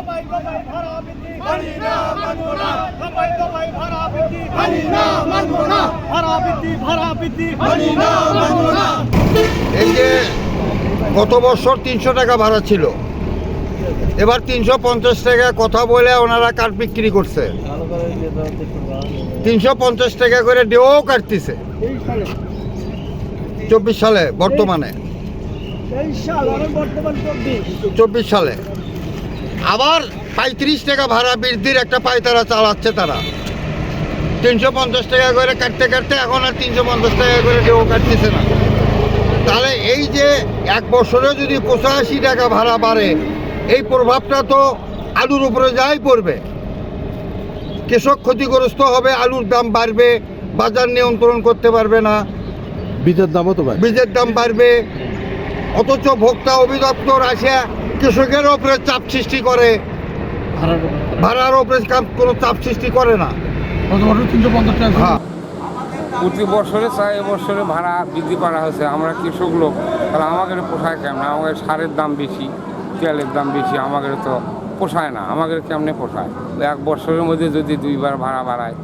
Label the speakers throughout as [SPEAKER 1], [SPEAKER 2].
[SPEAKER 1] সবাই সবাই ভাড়া বৃদ্ধি
[SPEAKER 2] না, মানবো না।
[SPEAKER 1] সবাই সবাই ভাড়া বৃদ্ধি
[SPEAKER 2] না, মানবো না।
[SPEAKER 1] ভাড়া বৃদ্ধি ভাড়া বৃদ্ধি
[SPEAKER 2] না, মানবো না।
[SPEAKER 3] এই যে গত বছর তিনশো টাকা ভাড়া ছিল এবার তিনশো পঞ্চাশ টাকা কথা বলে ওনারা কাঠ বিক্রি করছে। তিনশো পঞ্চাশ টাকা করে ডেও কাটতেছে। চব্বিশ সালে বর্তমানে।
[SPEAKER 1] চব্বিশ
[SPEAKER 3] সালে। আবার পঁয়ত্রিশ টাকা ভাড়া বৃদ্ধির একটা পায়তারা চালাচ্ছে তারা। তিনশো পঞ্চাশ টাকা করে কাটতে কাটতে এখন আর তিনশো পঞ্চাশ টাকা করে ডেও কাটতেছে না। তাহলে এই যে এক বছরে যদি পঁচাশি টাকা ভাড়া বাড়ে এই প্রভাবটা তো আলুর উপরে যাই পড়বে। কৃষক ক্ষতিগ্রস্ত হবে আলুর দাম বাড়বে বাজার নিয়ন্ত্রণ করতে পারবে না।
[SPEAKER 4] বীজের দামও তো
[SPEAKER 3] বীজের দাম বাড়বে। অথচ ভোক্তা অভিদপ্তর আসে কৃষকের ওপরে চাপ সৃষ্টি করে। ভাড়ার ওপরে কাম- কোনো চাপ সৃষ্টি করে না। হ্যাঁ।
[SPEAKER 5] প্রতি বছরে চাই এবছরে ভাড়া বৃদ্ধি করা হয়েছে। আমরা কৃষক লোক তাহলে আমাদের পোষায় কেমন? আমাদের সারের দাম বেশি তেলের দাম বেশি আমাদের তো পোষায় না। আমাদের কেমনে পোষায়? এক বছরের মধ্যে যদি দুইবার ভাড়া বাড়ায়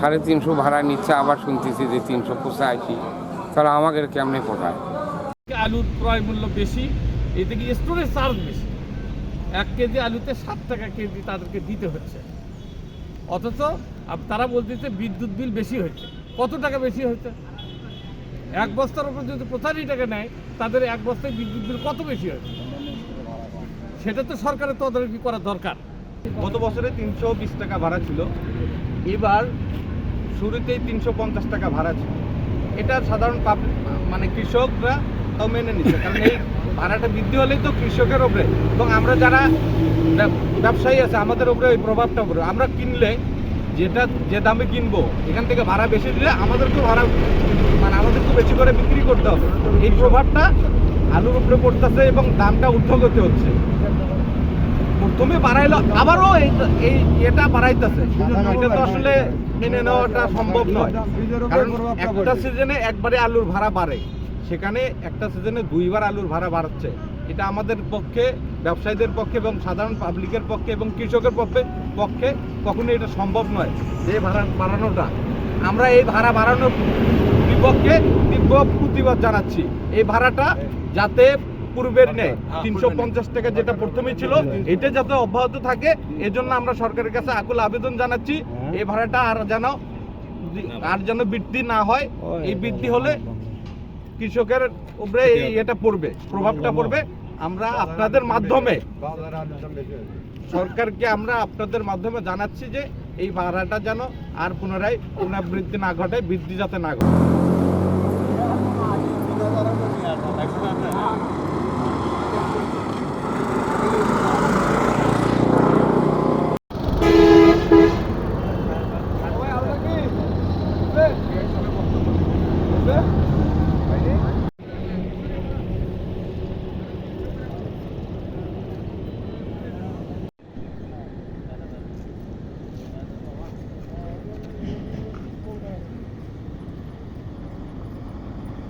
[SPEAKER 5] সাড়ে তিনশো ভাড়া নিচ্ছে আবার শুনতেছি যে তিনশো পঁচাশি। তাহলে আমাদের কেমনে পোষায়?
[SPEAKER 6] আলুর ক্রয় মূল্য বেশি এতে কি স্টোরেজ চার্জ বেশি? এক কেজি আলুতে সাত টাকা কেজি তাদেরকে দিতে হচ্ছে। অথচ তারা বলতেছে বিদ্যুৎ বিল বেশি হচ্ছে কত টাকা বেশি হচ্ছে এক বস্তার উপর যদি পঁচাশি টাকা নেয়, তাদের এক বস্তায় বিদ্যুৎ বিল কত বেশি হচ্ছে সেটা তো সরকারের তদারকি করা দরকার।
[SPEAKER 7] গত বছরে তিনশো বিশ টাকা ভাড়া ছিল। এবার শুরুতেই তিনশো পঞ্চাশ টাকা ভাড়া ছিল। এটা সাধারণ পাবলিক মানে কৃষকরা তাও মেনে নিচ্ছে। কারণ এই ভাড়াটা বৃদ্ধি হলেই তো কৃষকের ওপরে এবং আমরা যারা ব্যবসায়ী আছে, আমাদের উপরে ওই প্রভাবটা পড়বে আমরা কিনলে যেটা, যে দামে কিনবো, এখান থেকে ভাড়া বেশি দিলে আমাদেরকেও ভাড়া মানে আমাদেরকে বেশি করে বিক্রি করতে হবে। এই প্রভাবটা আলুর উপরে পড়তেছে এবং দামটা ঊর্ধ্বগতি হচ্ছে। প্রথমে বাড়াইলো, আবারও এই এটা বাড়াইতেছে। এটা তো আসলে মেনে নেওয়াটা সম্ভব নয়। একটা সিজনে একবারে আলুর ভাড়া বাড়ে। সেখানে একটা সিজনে দুইবার আলুর ভাড়া বাড়াচ্ছে। এটা আমাদের পক্ষে ব্যবসায়ীদের পক্ষে এবং সাধারণ পাবলিকের পক্ষে এবং কৃষকের পক্ষে পক্ষে কখনো এটা সম্ভব নয় যে ভাড়া বাড়ানোটা। আমরা এই ভাড়া বাড়ানোর বিপক্ষে তীব্র প্রতিবাদ জানাচ্ছি। এই ভাড়াটা যাতে পূর্বের নেই তিনশো পঞ্চাশ টাকা যেটা প্রথমে ছিল এটা যাতে অব্যাহত থাকে এজন্য আমরা সরকারের কাছে আকুল আবেদন জানাচ্ছি এই ভাড়াটা আর যেন আর যেন বৃদ্ধি না হয় এই বৃদ্ধি হলে কৃষকের উপরে এই এটা পড়বে, প্রভাবটা পড়বে। আমরা আপনাদের মাধ্যমে সরকারকে আমরা আপনাদের মাধ্যমে জানাচ্ছি যে এই ভাড়াটা যেন আর পুনরায় পুনরাবৃত্তি না ঘটে, বৃদ্ধি যাতে না ঘটে।